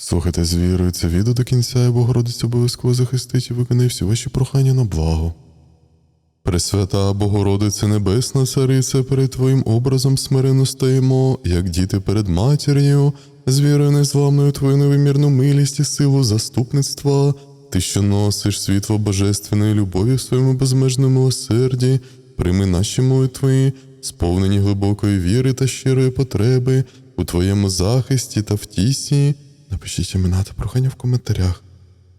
Слухайте з це відео до кінця, і Богородиця обов'язково захистить і виконає всі ваші прохання на благо. Пресвята Богородице Небесна Царице, перед Твоїм образом смиренно стоїмо, як діти перед матір'ю, з вірою незламною Твою невимірну милість і силу заступництва, Ти, що носиш світло божественної любові в своєму безмежному милосерді, прийми наші молитви, сповнені глибокої віри та щирої потреби у Твоєму захисті та втісі. Напишіть імена та прохання в коментарях.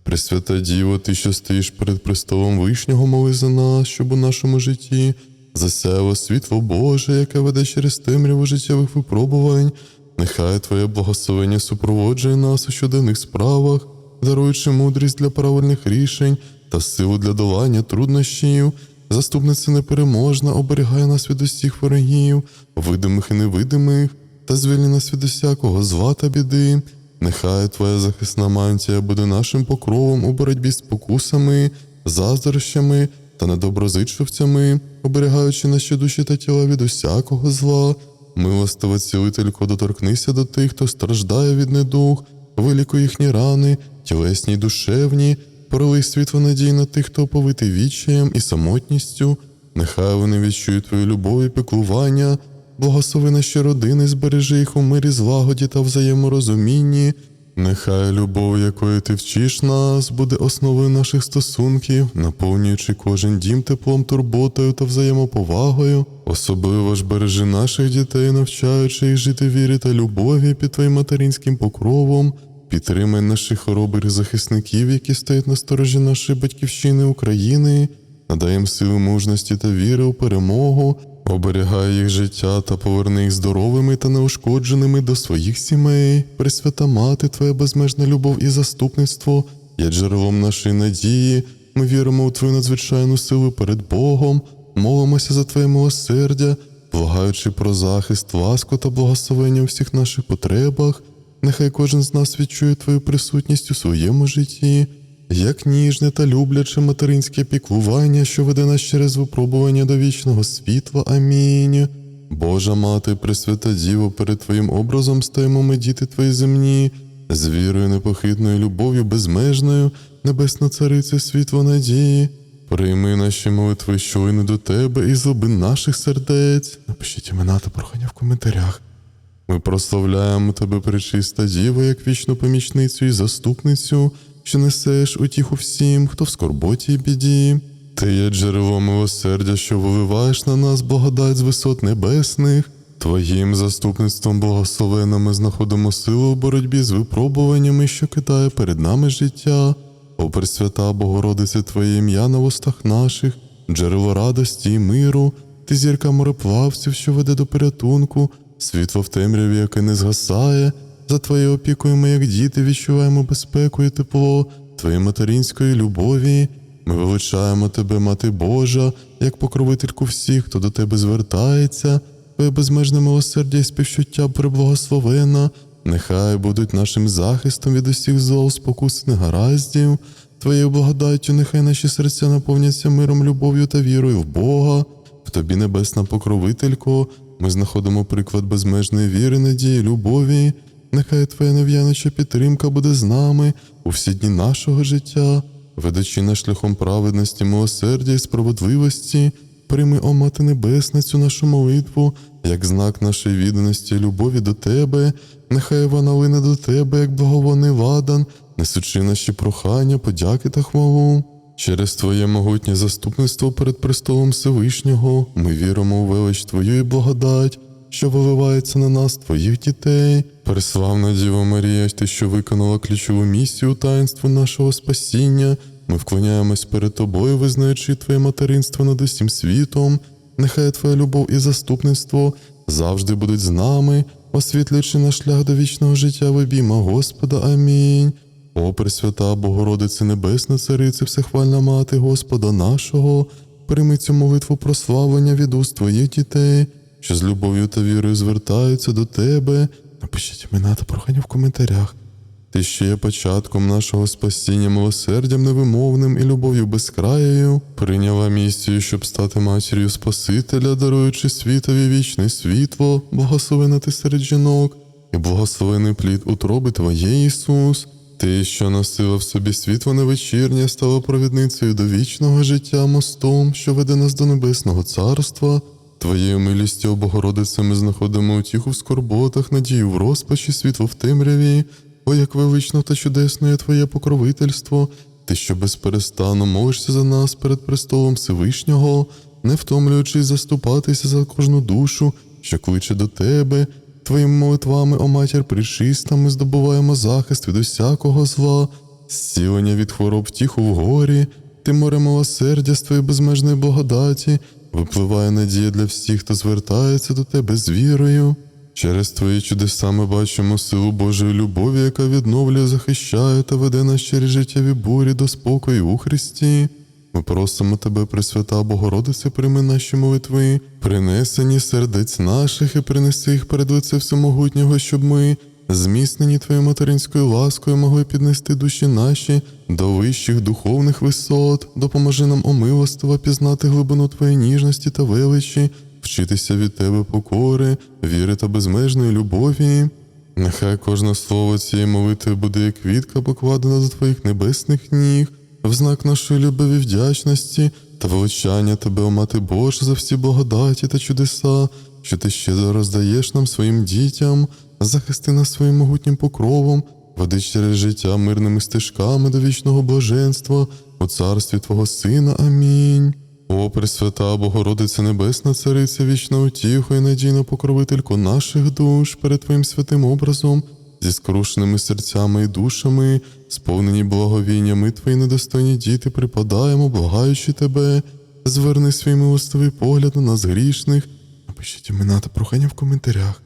Пресвята Діво, ти, що стоїш перед престолом вишнього, моли за нас, щоб у нашому житті засяяло світло Боже, яке веде через темряву життєвих випробувань. Нехай Твоє благословення супроводжує нас у щоденних справах, даруючи мудрість для правильних рішень та силу для долання труднощів. Заступниця непереможна, оберігає нас від усіх ворогів, видимих і невидимих, та звільни нас від усякого зла та біди. Нехай Твоя захисна мантія буде нашим покровом у боротьбі з спокусами, заздрощами та недоброзичливцями, оберігаючи наші душі та тіла від усякого зла. Милостива цілителько, доторкнися до тих, хто страждає від недуг, вилікуй їхні рани, тілесні й душевні, пролий світло надій на тих, хто оповитий відчаєм і самотністю. Нехай вони відчують твою любов і піклування, Благослови наші родини, збережи їх у мирі, злагоді та взаєморозумінні. Нехай любов, якою ти вчиш нас, буде основою наших стосунків, наповнюючи кожен дім теплом, турботою та взаємоповагою. Особливо ж бережи наших дітей, навчаючи їх жити вірі та любові під твоїм материнським покровом. Підтримай наших хоробрих захисників, які стоять на сторожі нашої батьківщини України, надай їм сили мужності та віри у перемогу, оберігай їх життя та поверни їх здоровими та неушкодженими до своїх сімей. Пресвята мати, Твоя безмежна любов і заступництво є джерелом нашої надії. Ми віримо у Твою надзвичайну силу перед Богом, молимося за Твоє милосердя, благаючи про захист, ласку та благословення у всіх наших потребах. Нехай кожен з нас відчує Твою присутність у своєму житті, як ніжне та любляче материнське піклування, що веде нас через випробування до вічного світла. Амінь. Божа мати, Пресвята Діво, перед Твоїм образом стаємо ми діти Твої земні, з вірою, непохитною любов'ю, безмежною, Небесна Цариця, світло надії. Прийми наші молитви щойно до Тебе і злоби наших сердець. Напишіть імена та прохання в коментарях. Ми прославляємо тебе, пречиста Діва, як вічну помічницю і заступницю, що несеш утіху всім, хто в скорботі й біді. Ти є джерело милосердя, що виливаєш на нас благодать з висот небесних. Твоїм заступництвом благословенно ми знаходимо силу в боротьбі з випробуваннями, що кидає перед нами життя. О Пресвята Богородице, Твоє ім'я на вустах наших, джерело радості і миру, ти зірка мореплавців, що веде до порятунку, світло в темряві, яке не згасає. За Твоєю опікою ми, як діти, відчуваємо безпеку і тепло Твоєї материнської любові. Ми величаємо Тебе, Мати Божа, як покровительку всіх, хто до Тебе звертається, Твоє безмежне милосердя і співчуття преблагословена, нехай будуть нашим захистом від усіх зол, спокус і негараздів. Твоєю благодаттю, нехай наші серця наповняться миром, любов'ю та вірою в Бога. В тобі, небесна покровителько, ми знаходимо приклад безмежної віри, надії, любові. Нехай Твоя нев'яноча підтримка буде з нами у всі дні нашого життя, ведучи нас шляхом праведності, милосердя і справедливості, прийми, о Мати Небесна, цю нашу молитву, як знак нашої відданості і любові до Тебе, нехай вона лине до Тебе, як благовонний ладан, несучи наші прохання, подяки та хвалу. Через Твоє могутнє заступництво перед престолом Всевишнього ми віримо у велич Твою і благодать, що виливається на нас, Твоїх дітей. Переславна Діва Марія, Ти, що виконала ключову місію таїнства нашого спасіння. Ми вклоняємось перед Тобою, визнаючи Твоє материнство над усім світом. Нехай Твоя любов і заступництво завжди будуть з нами, освітлюючи наш шлях до вічного життя в обійма Господа. Амінь. О, Пресвята Богородице Небесна, Царице, Всехвальна Мати Господа нашого, прийми цю молитву прославлення від уст Твоїх дітей, що з любов'ю та вірою звертаються до Тебе. Напишіть імена та прохання в коментарях. Ти ще є початком нашого спасіння милосердям невимовним і любов'ю безкраєю, прийняла місію, щоб стати матір'ю Спасителя, даруючи світові вічне світло, благословена ти серед жінок, і благословений плід утроби Твоєї, Ісус. Ти, що носила в собі світло невечірнє, стала провідницею до вічного життя мостом, що веде нас до небесного царства. Твоєю милістю, Богородице, ми знаходимо утіху в скорботах, надію в розпачі, світло в темряві. О, як велично та чудесно є Твоє покровительство, ти, що безперестанно молишся за нас перед престолом Всевишнього, не втомлюючись заступатися за кожну душу, що кличе до Тебе. Твоїми молитвами, о матір причиста, ми здобуваємо захист від усякого зла, зцілення від хвороб втіху в горі, ти море милосердя з твоєї безмежної благодаті, випливає надія для всіх, хто звертається до тебе з вірою. Через твої чудеса ми бачимо силу Божої любові, яка відновлює, захищає та веде нас через життєві бурі до спокою у Христі. Ми просимо тебе, Пресвята Богородице, прийми наші молитви, принесені сердець наших і принеси їх перед лице Всемогутнього, щоб ми, зміцнені Твоєю материнською ласкою, могли піднести душі наші до вищих духовних висот, допоможи нам омилостиво пізнати глибину Твоєї ніжності та величі, вчитися від Тебе покори, віри та безмежної любові. Нехай кожне слово цієї молитви буде як квітка покладена до Твоїх небесних ніг, в знак нашої любові вдячності та величання Тебе, о Мати Божа, за всі благодаті та чудеса, що ти щедро роздаєш нам своїм дітям, захисти нас своїм могутнім покровом, веди через життя мирними стежками до вічного блаженства, у царстві Твого Сина. Амінь. О, Пресвята Богородице Небесна, Цариця, вічна утіха і надійна покровителько наших душ перед Твоїм святим образом, зі скрушеними серцями і душами, сповнені благовіннями Твої недостойні діти, припадаємо, благаючи Тебе, зверни свій милостивий погляд на нас грішних. Напишіть імена та прохання в коментарях.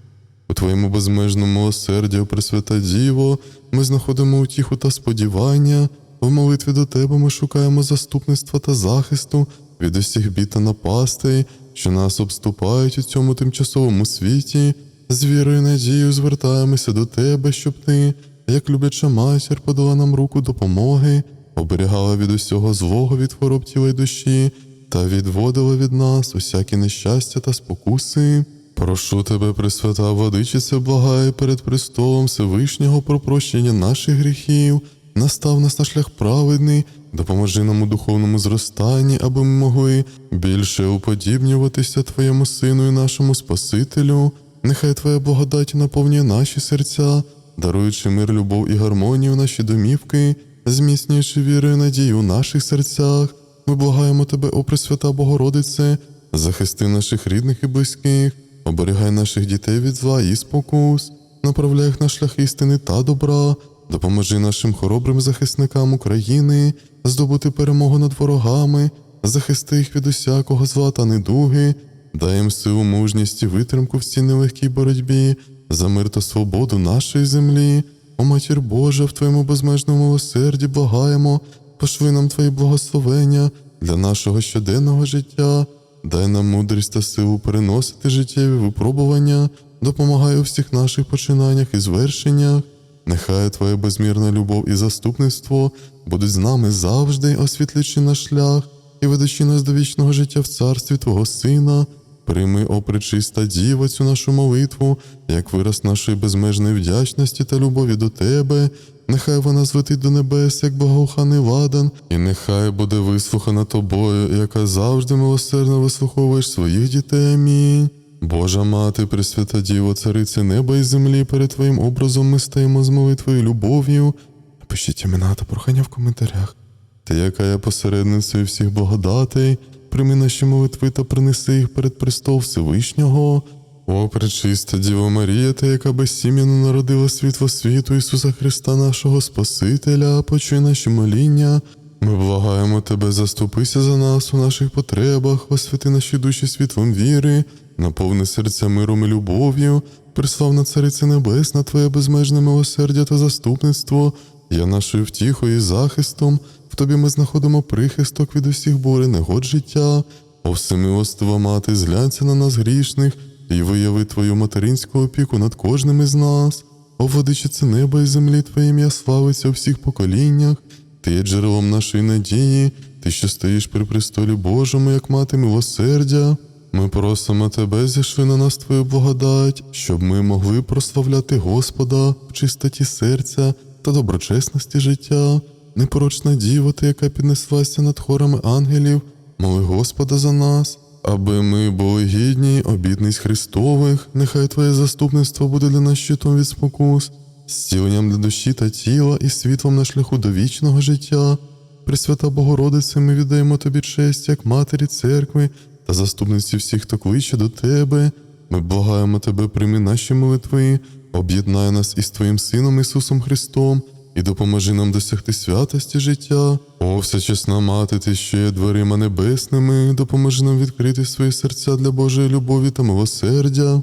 У Твоєму безмежному милосерді, о Пресвята Діво, ми знаходимо утіху та сподівання. В молитві до Тебе ми шукаємо заступництва та захисту від усіх бід та напастей, що нас обступають у цьому тимчасовому світі. З вірою і надією звертаємося до Тебе, щоб Ти, як любляча матір, подала нам руку допомоги, оберігала від усього злого від хвороб тіла й душі та відводила від нас усякі нещастя та спокуси. Прошу тебе, Пресвята Владичице, благаю перед престолом Всевишнього про прощення наших гріхів, настав нас на шлях праведний, допоможи нам у духовному зростанні, аби ми могли більше уподібнюватися Твоєму Сину і нашому Спасителю. Нехай Твоя благодать наповнює наші серця, даруючи мир, любов і гармонію в наші домівки, зміцнюючи віру і надію у наших серцях. Ми благаємо Тебе, о Пресвята Богородице, захисти наших рідних і близьких, оберігай наших дітей від зла і спокус, направляй їх на шлях істини та добра, допоможи нашим хоробрим захисникам України здобути перемогу над ворогами, захисти їх від усякого зла та недуги, дай їм силу, мужність і витримку в цій нелегкій боротьбі за мир та свободу нашої землі. О матір Божа, в Твоєму безмежному милосерді благаємо, пошви нам Твої благословення для нашого щоденного життя, дай нам мудрість та силу переносити життєві випробування, допомагай у всіх наших починаннях і звершеннях. Нехай Твоя безмірна любов і заступництво будуть з нами завжди, освітлюючи наш шлях і ведучи нас до вічного життя в царстві Твого Сина. Прийми, о пречиста Діва, цю нашу молитву, як вираз нашої безмежної вдячності та любові до Тебе. Нехай вона злетить до небес, як благоуханий ладан, і нехай буде вислухана тобою, яка завжди милосердно вислуховуєш своїх дітей. Амінь. Божа мати, Пресвята Діво, царице неба і землі, перед Твоїм образом ми стаємо з молитвою любов'ю. Напишіть імена та прохання в коментарях. Ти, яка є посередницею всіх благодатей, прийми наші молитви та принеси їх перед престол Всевишнього. О, пречиста Діво Марія, та яка безсім'яно народила світло світу Ісуса Христа, нашого Спасителя, почуй наші моління. Ми благаємо Тебе, заступися за нас у наших потребах, освяти наші душі світлом віри, наповни серця миром і любов'ю, приславна Цариця Небесна, Твоє безмежне милосердя та заступництво, є нашою втіхою і захистом. В тобі ми знаходимо прихисток від усіх бурь і негод життя. О всемилостива мати, зглянься на нас грішних і вияви Твою материнську опіку над кожним із нас. О владичице неба і землі, Твоє ім'я славиться у всіх поколіннях. Ти є джерелом нашої надії, ти що стоїш при престолі Божому, як мати милосердя. Ми просимо тебе, зішли на нас твою благодать, щоб ми могли прославляти Господа в чистоті серця та доброчесності життя. Непорочна діва, ти, яка піднеслася над хорами ангелів, моли Господа за нас, аби ми були гідні обітниць Христових, нехай Твоє заступництво буде для нас щитом від спокус, зціленням для душі та тіла і світлом на шляху до вічного життя. Пресвята Богородице, ми віддаємо тобі честь як матері церкви та заступниці всіх, хто кличе до тебе. Ми благаємо тебе, прийми наші молитви, об'єднай нас із Твоїм Сином Ісусом Христом і допоможи нам досягти святості життя. О, всечесна мати, ти що є дверима небесними, допоможи нам відкрити свої серця для Божої любові та милосердя.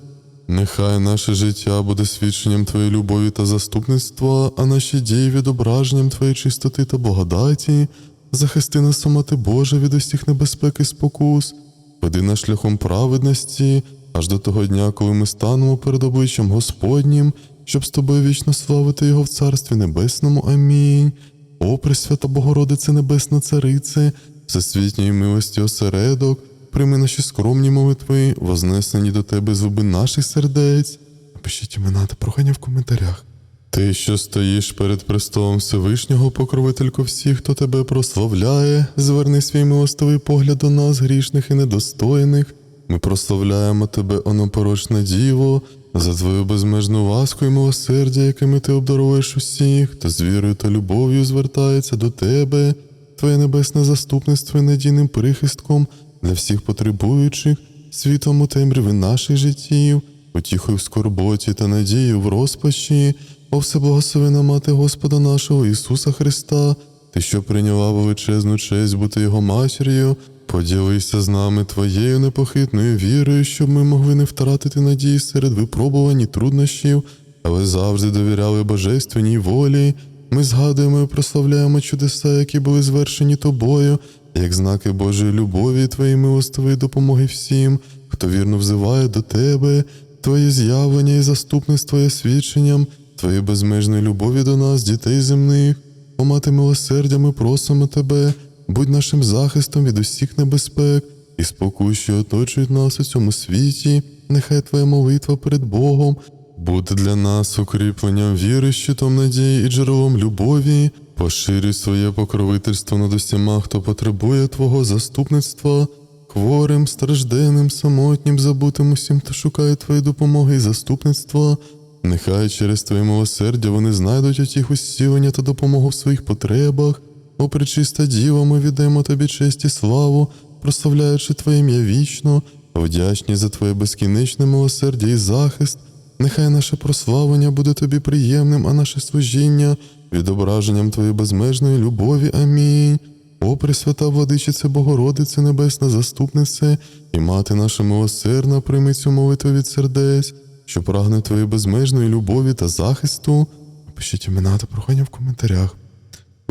Нехай наше життя буде свідченням Твоєї любові та заступництва, а наші дії відображенням Твоєї чистоти та благодаті. Захисти нас, Мати Божа, від усіх небезпек і спокус, веди нас шляхом праведності, аж до того дня, коли ми станемо перед обличчям Господнім, щоб з тобою вічно славити Його в Царстві Небесному. Амінь. О, Пресвята Богородице Небесна Царице, всесвітньої милості осередок, прийми наші скромні молитви, вознесені до тебе зуби наших сердець. Напишіть імена та прохання в коментарях. Ти, що стоїш перед престолом Всевишнього, покровителько всіх, хто тебе прославляє, зверни свій милостивий погляд до нас, грішних і недостойних. Ми прославляємо тебе, онопорочна діво, за твою безмежну ласку і милосердя, якими ти обдаруєш усіх, хто з вірою та любов'ю звертається до тебе, твоє небесне заступництво і надійним прихистком для всіх потребуючих, світом у темряві наших життів, утіхою в скорботі та надією в розпачі, о всеблагословена мати Господа нашого Ісуса Христа, ти, що прийняла величезну честь бути Його матір'ю, поділися з нами твоєю непохитною вірою, щоб ми могли не втратити надії серед випробувань і труднощів, але завжди довіряли божественній волі. Ми згадуємо і прославляємо чудеса, які були звершені тобою, як знаки Божої любові твоєї милостивої допомоги всім, хто вірно взиває до тебе, твоє з'явлення і заступництво є свідченням, твоєї безмежної любові до нас, дітей земних. О мати милосердя, ми просимо тебе, будь нашим захистом від усіх небезпек і спокій, що оточують нас у цьому світі. Нехай твоя молитва перед Богом буде для нас укріпленням віри, щитом надії і джерелом любові. Поширюй своє покровительство над усіма, хто потребує Твого заступництва, хворим, стражденним, самотнім, забутим усім, хто шукає Твоєї допомоги і заступництва. Нехай через Твоє милосердя вони знайдуть утіху зцілення та допомогу в своїх потребах. О, пречиста діва, ми віддаємо тобі честь і славу, прославляючи Твоє ім'я вічно, вдячні за Твоє безкінечне милосердя і захист. Нехай наше прославлення буде тобі приємним, а наше служіння відображенням Твоєї безмежної любові. Амінь. О, Пресвята Владичице Богородице, Небесна заступнице, і мати наша милосердна, прийми цю молитву від сердець, що прагне Твоєї безмежної любові та захисту. Пишіть імена та прохання в коментарях.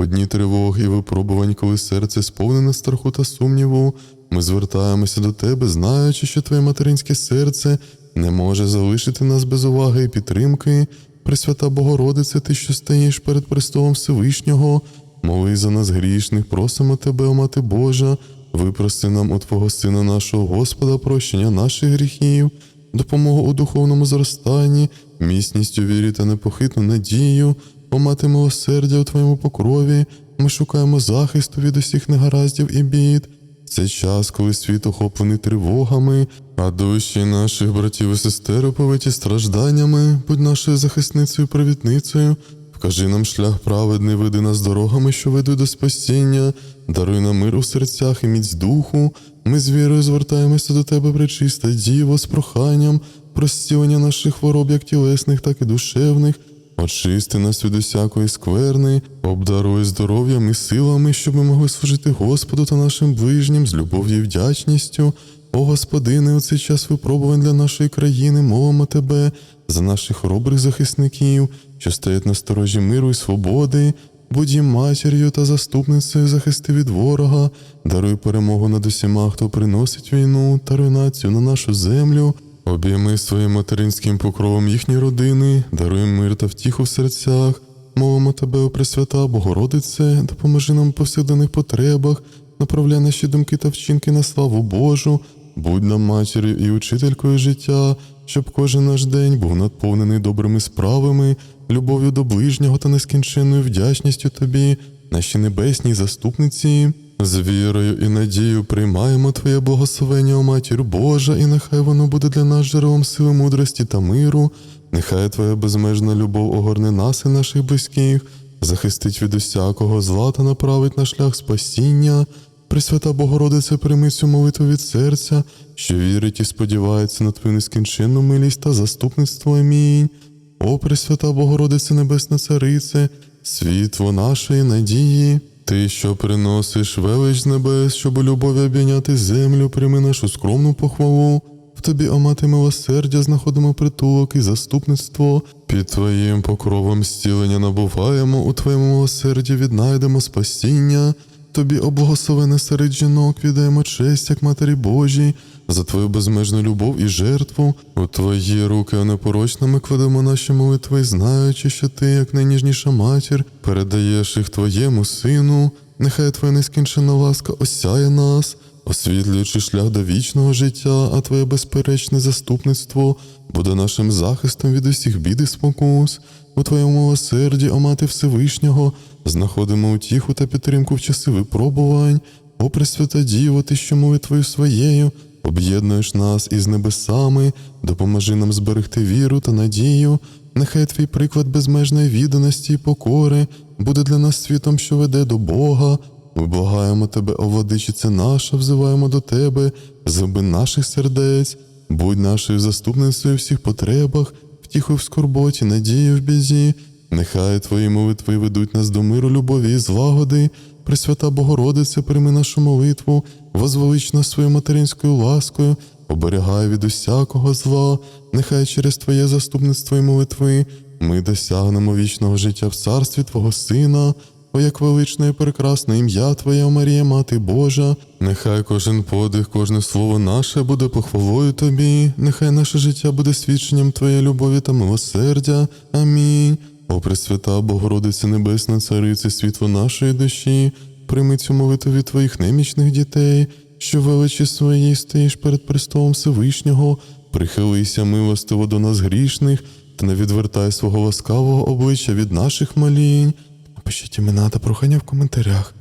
Дні тривог і випробувань, коли серце сповнене страху та сумніву, ми звертаємося до тебе, знаючи, що твоє материнське серце не може залишити нас без уваги і підтримки. Пресвята Богородице, ти, що стоїш перед престолом Всевишнього, моли за нас грішних, просимо тебе, о Мати Божа, випрости нам у Твого Сина нашого Господа прощення наших гріхів, допомогу у духовному зростанні, міцність у вірі та непохитну надію, о мати милосердя у Твоєму покрові, ми шукаємо захисту від усіх негараздів і бід. Це час, коли світ охоплений тривогами, а душі наших братів і сестер оповиті стражданнями, будь нашою захисницею і провідницею. Вкажи нам шлях праведний, веди нас дорогами, що ведуть до спасіння, даруй нам мир у серцях і міць духу. Ми з вірою звертаємося до тебе, пречиста діво, з проханням, про наших хвороб, як тілесних, так і душевних. Очисти нас від усякої скверни, обдаруй здоров'ям і силами, щоб ми могли служити Господу та нашим ближнім з любов'ю і вдячністю. О Господине, у цей час випробувань для нашої країни, мовимо Тебе за наших хоробрих захисників, що стоять на сторожі миру і свободи. Будь їм матір'ю та заступницею захисти від ворога, даруй перемогу над усіма, хто приносить війну та руйнацію на нашу землю. Обійми своїм материнським покровом їхні родини, даруй мир та втіху в серцях. Мовимо тебе, о Пресвята, Богородице, допоможи нам у повсякденних потребах, направляй наші думки та вчинки на славу Божу. будь нам матір'ю і учителькою життя, щоб кожен наш день був наповнений добрими справами, любов'ю до ближнього та нескінченною вдячністю тобі, наші небесній заступниці. З вірою і надією приймаємо Твоє благословення, о Матір Божа, і нехай воно буде для нас джерелом сили мудрості та миру. Нехай Твоя безмежна любов огорне нас і наших близьких, захистить від усякого зла та направить на шлях спасіння. Пресвята Богородице, прийми цю молитву від серця, що вірить і сподівається на Твою нескінченну милість та заступництво. Амінь. О, Пресвята Богородице Небесна Царице, світло нашої надії. Ти, що приносиш велич з небес, щоб у любові обійняти землю, прийми нашу скромну похвалу. В тобі, о мати милосердя, знаходимо притулок і заступництво. Під Твоїм покровом зцілення набуваємо, у Твоєму милосерді віднайдемо спасіння. Тобі, о благословене серед жінок, віддаємо честь, як Матері Божій, за Твою безмежну любов і жертву. У Твої руки, о непорочна, ми кладемо наші молитви, знаючи, що Ти, як найніжніша матір, передаєш їх Твоєму Сину. Нехай Твоя нескінчена ласка осяє нас, освітлюючи шлях до вічного життя, а Твоє безперечне заступництво буде нашим захистом від усіх бід і спокус. У Твоєму милосерді, о Мати Всевишнього, знаходимо утіху та підтримку в часи випробувань. О Пресвята Діво, Ти, що молитвою своєю об'єднуєш нас із небесами, допоможи нам зберегти віру та надію. Нехай твій приклад безмежної відданості і покори буде для нас світом, що веде до Бога. Ми благаємо тебе, о владичице наша, взиваємо до тебе, зуби наших сердець, будь нашою заступницею у всіх потребах, втіхою в скорботі, надією в бізі. Нехай твої молитви ведуть нас до миру, любові і злагоди. Пресвята Богородице, прийми нашу молитву, возвелич нас своєю материнською ласкою, оберігай від усякого зла, нехай через Твоє заступництво і молитви ми досягнемо вічного життя в царстві Твого Сина. О, як величне і прекрасне ім'я Твоя, Марія, Мати Божа, нехай кожен подих, кожне слово наше буде похвалою Тобі, нехай наше життя буде свідченням Твоєї любові та милосердя. Амінь. О, Пресвята, Богородице Небесна, Царице, світло нашої душі, прийми цю молитву Твоїх немічних дітей, що величі своїй стоїш перед престолом Всевишнього, прихилися милостиво до нас грішних, та не відвертай свого ласкавого обличчя від наших молінь. Напишіть імена та прохання в коментарях.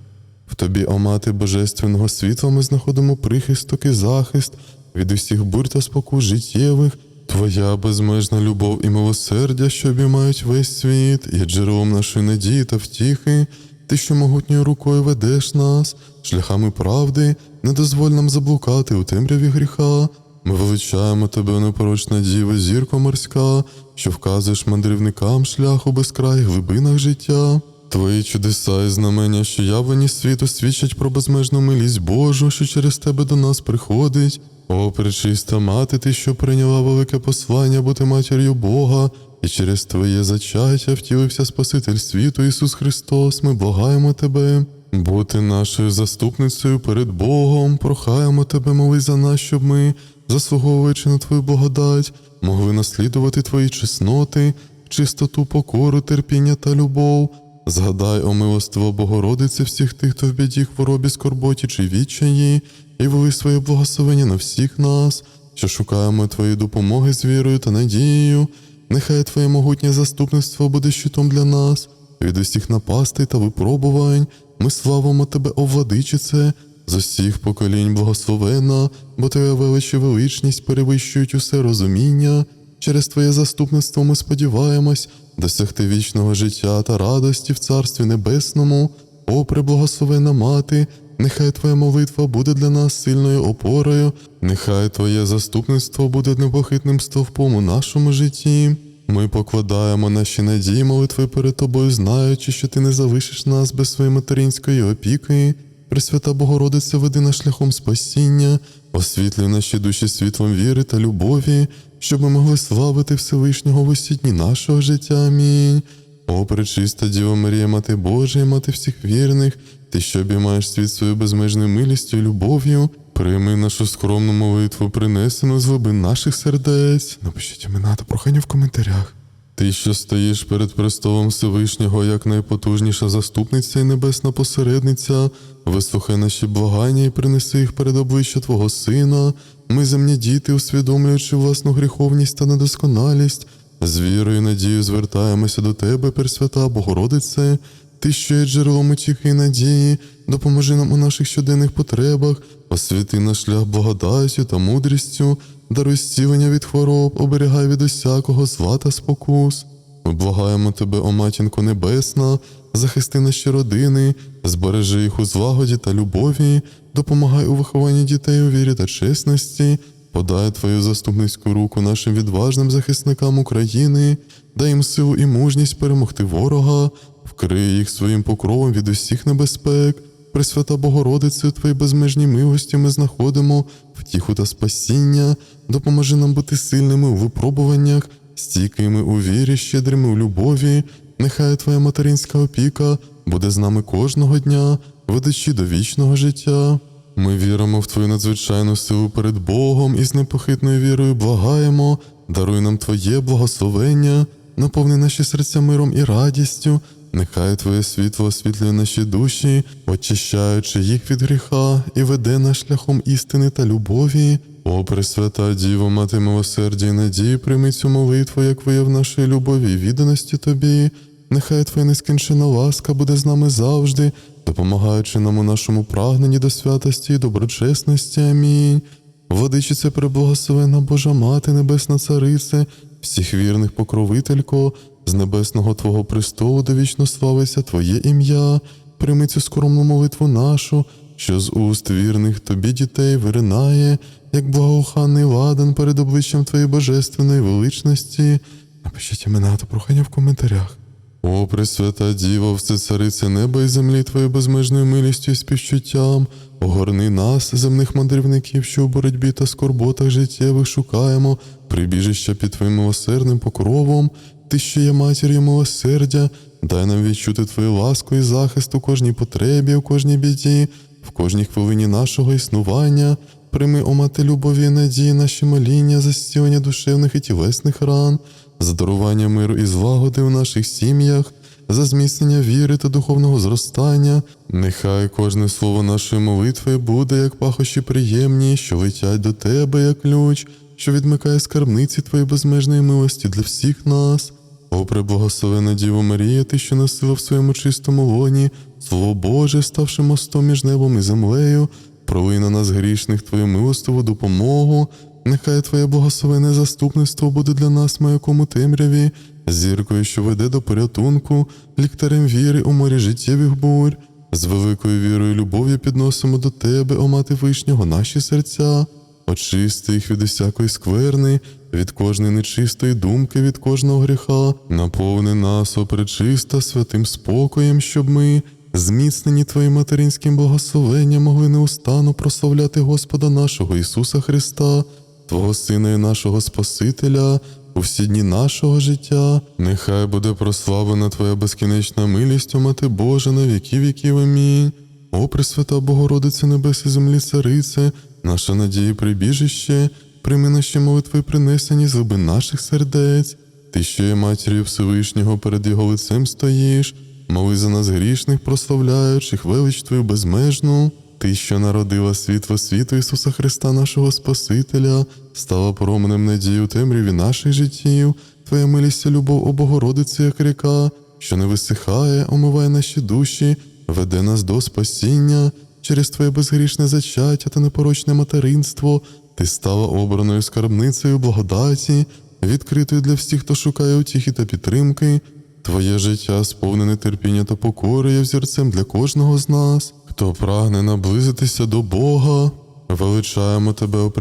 В тобі, о мати Божественного світла, ми знаходимо прихисток і захист від усіх бурь та спокус життєвих. Твоя безмежна любов і милосердя, що обіймають весь світ, є джерелом нашої надії та втіхи. Ти, що могутньою рукою ведеш нас, шляхами правди, не дозволь нам заблукати у темряві гріха. Ми величаємо тебе, непорочна діва, зірко морська, що вказуєш мандрівникам шлях у безкрай глибинах життя. Твої чудеса і знамення, що явлені світу, свідчать про безмежну милість Божу, що через тебе до нас приходить. О, пречиста мати, ти, що прийняла велике послання бути матір'ю Бога, і через Твоє зачаття втілився Спаситель світу Ісус Христос, ми благаємо Тебе. Бути нашою заступницею перед Богом, прохаємо Тебе, моли за нас, щоб ми, заслуговуючи на Твою благодать, могли наслідувати Твої чесноти, чистоту, покору, терпіння та любов. Згадай, о милоство Богородиці всіх тих, хто в біді, хворобі, скорботі чи відчаї, і вели своє благословення на всіх нас, що шукаємо Твої допомоги з вірою та надією. Нехай Твоє могутнє заступництво буде щитом для нас, від усіх напастей та випробувань. Ми славимо Тебе, о владичице, з усіх поколінь благословена, бо Твоя велич і величність перевищують усе розуміння. Через Твоє заступництво ми сподіваємось досягти вічного життя та радості в Царстві Небесному. О, преблагословена мати, нехай Твоя молитва буде для нас сильною опорою, нехай Твоє заступництво буде непохитним стовпом у нашому житті. Ми покладаємо наші надії молитви перед Тобою, знаючи, що Ти не залишиш нас без своєї материнської опіки. Пресвята Богородиця веди нас шляхом спасіння, освітлюй наші душі світлом віри та любові, щоб ми могли славити Всевишнього в усі дні нашого життя. Амінь. О, пречиста Діва Марія, Мати Божа, мати всіх вірних, ти, що обіймаєш світ свою безмежною милістю і любов'ю, прийми нашу скромну молитву, принесену з глибин наших сердець. Напишіть імена та прохання в коментарях. Ти, що стоїш перед престолом Всевишнього, як найпотужніша заступниця і небесна посередниця, вислухай наші благання і принеси їх перед обличчя Твого Сина. Ми, земні діти, усвідомлюючи власну гріховність та недосконалість, з вірою і надією звертаємося до Тебе, Пресвята Богородице, Ти, що є джерелом утіхи і надії, допоможи нам у наших щоденних потребах, освіти наш шлях благодаттю та мудрістю, даруй зцілення від хвороб, оберігай від усякого зла та спокус. Ми благаємо Тебе, о Матінко Небесна, захисти наші родини, збережи їх у злагоді та любові, допомагай у вихованні дітей у вірі та чесності, подай Твою заступницьку руку нашим відважним захисникам України, дай їм силу і мужність перемогти ворога, вкрий їх своїм покровом від усіх небезпек. Пресвята Богородице, у Твоїй безмежній милості ми знаходимо втіху та спасіння, допоможи нам бути сильними у випробуваннях, стійкими у вірі, щедрими у любові. Нехай Твоя материнська опіка буде з нами кожного дня, ведучи до вічного життя. Ми віримо в Твою надзвичайну силу перед Богом і з непохитною вірою благаємо, даруй нам Твоє благословення, наповни наші серця миром і радістю. Нехай Твоє світло освітлює наші душі, очищаючи їх від гріха і веде нас шляхом істини та любові. О, Пресвята Діво, мати милосердя і надії, прийми цю молитву, як вияв нашої любові і відданості Тобі. Нехай Твоя нескінчена ласка буде з нами завжди, допомагаючи нам у нашому прагненні до святості і доброчесності. Амінь. Владичице преблагословена Божа Мати, Небесна Царице, всіх вірних покровителько, з небесного Твого престолу довічно славиться Твоє ім'я, прийми цю скромну молитву нашу, що з уст вірних Тобі дітей виринає, як благоуханний ладан перед обличчям Твоєї божественної величності. Напишіть імена та прохання в коментарях. О, Пресвята Діво, все царице неба і землі Твоєю безмежною милістю і співчуттям, огорни нас, земних мандрівників, що у боротьбі та скорботах життєвих шукаємо, прибіжища під Твоїм милосердним покровом, Ти, що є матір'ю милосердя, дай нам відчути Твою ласку і захист у кожній потребі, у кожній біді, в кожній хвилині нашого існування. Прийми, о мати любові і надії, наші моління, за зцілення душевних і тілесних ран, за дарування миру і злагоди у наших сім'ях, за зміцнення віри та духовного зростання. Нехай кожне слово нашої молитви буде, як пахощі приємні, що летять до тебе, як ключ, що відмикає скарбниці твоєї безмежної милості для всіх нас. О, преблагословена Діво Марія, ти, що носила в своєму чистому лоні, Слово Боже, ставши мостом між небом і землею, пролий на нас грішних Твою милостиву допомогу, нехай Твоє благословене заступництво буде для нас маяком у темряві, зіркою, що веде до порятунку, ліктарем віри у морі життєвих бурь. З великою вірою і любов'ю підносимо до Тебе, о мати вишнього, наші серця, очисти їх від усякої скверни, від кожної нечистої думки, від кожного гріха, наповни нас, о пречиста, святим спокоєм, щоб ми, зміцнені Твоїм материнським благословенням, могли неустанно прославляти Господа нашого Ісуса Христа, Твого Сина і нашого Спасителя. У всі дні нашого життя, нехай буде прославлена Твоя безкінечна милість, о Мати Божа, на віки віків. Амінь. О, Пресвята Богородице Небес і землі Царице, наша надія прибіжище, прийми наші молитви, принесені з глибин наших сердець. Ти, що є матір'ю Всевишнього, перед Його лицем стоїш, моли за нас грішних, прославляючих велич Твою безмежну. Ти, що народила світло світу Ісуса Христа, нашого Спасителя, стала променем надії у темряві наших життів, Твоя милість любов, о Богородице, як ріка, що не висихає, омиває наші душі, веде нас до спасіння через Твоє безгрішне зачаття та непорочне материнство. Ти стала обраною скарбницею благодаті, відкритою для всіх, хто шукає утіхи та підтримки. Твоє життя, сповнене терпіння та покори, є взірцем для кожного з нас, хто прагне наблизитися до Бога. Величаємо тебе, о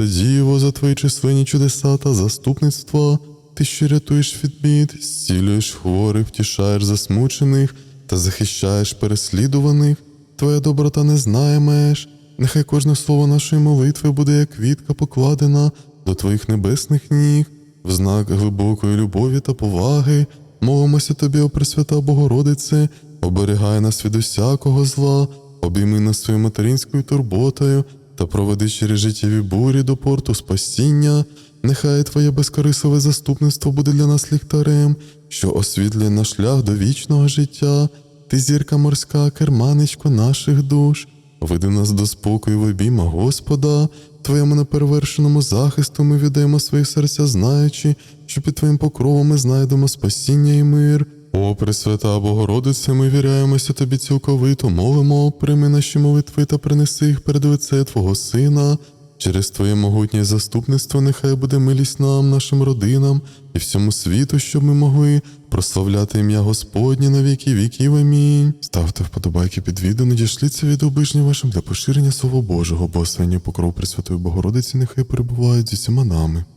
Діво, за твої численні чудеса та заступництва. Ти що рятуєш від бід, зцілюєш хворих, втішаєш засмучених та захищаєш переслідуваних. Твоя доброта не знає меж. Нехай кожне слово нашої молитви буде як квітка покладена до твоїх небесних ніг, в знак глибокої любові та поваги. Молимося тобі, о Пресвята Богородице, оберігай нас від усякого зла, обійми нас своєю материнською турботою та проведи через життєві бурі до порту спасіння. Нехай Твоє безкорисове заступництво буде для нас ліхтарем, що освітлює наш шлях до вічного життя. Ти зірка морська, керманичко наших душ. Веди нас до спокою в обійма Господа, Твоєму неперевершеному захисту ми віддаємо свої серця, знаючи, що під Твоїм покровом ми знайдемо спасіння і мир. О, Пресвята Богородице, ми віряємося Тобі цілковито, молимо, прийми наші молитви та принеси їх перед лице Твого Сина. Через Твоє могутнє заступництво нехай буде милість нам, нашим родинам і всьому світу, щоб ми могли прославляти ім'я Господнє на віки віків. Амінь. Ставте вподобайки під відео, надішліться від обижні вашим для поширення Слова Божого, бо останній покров Пресвятої Богородиці нехай перебувають зі всіма нами.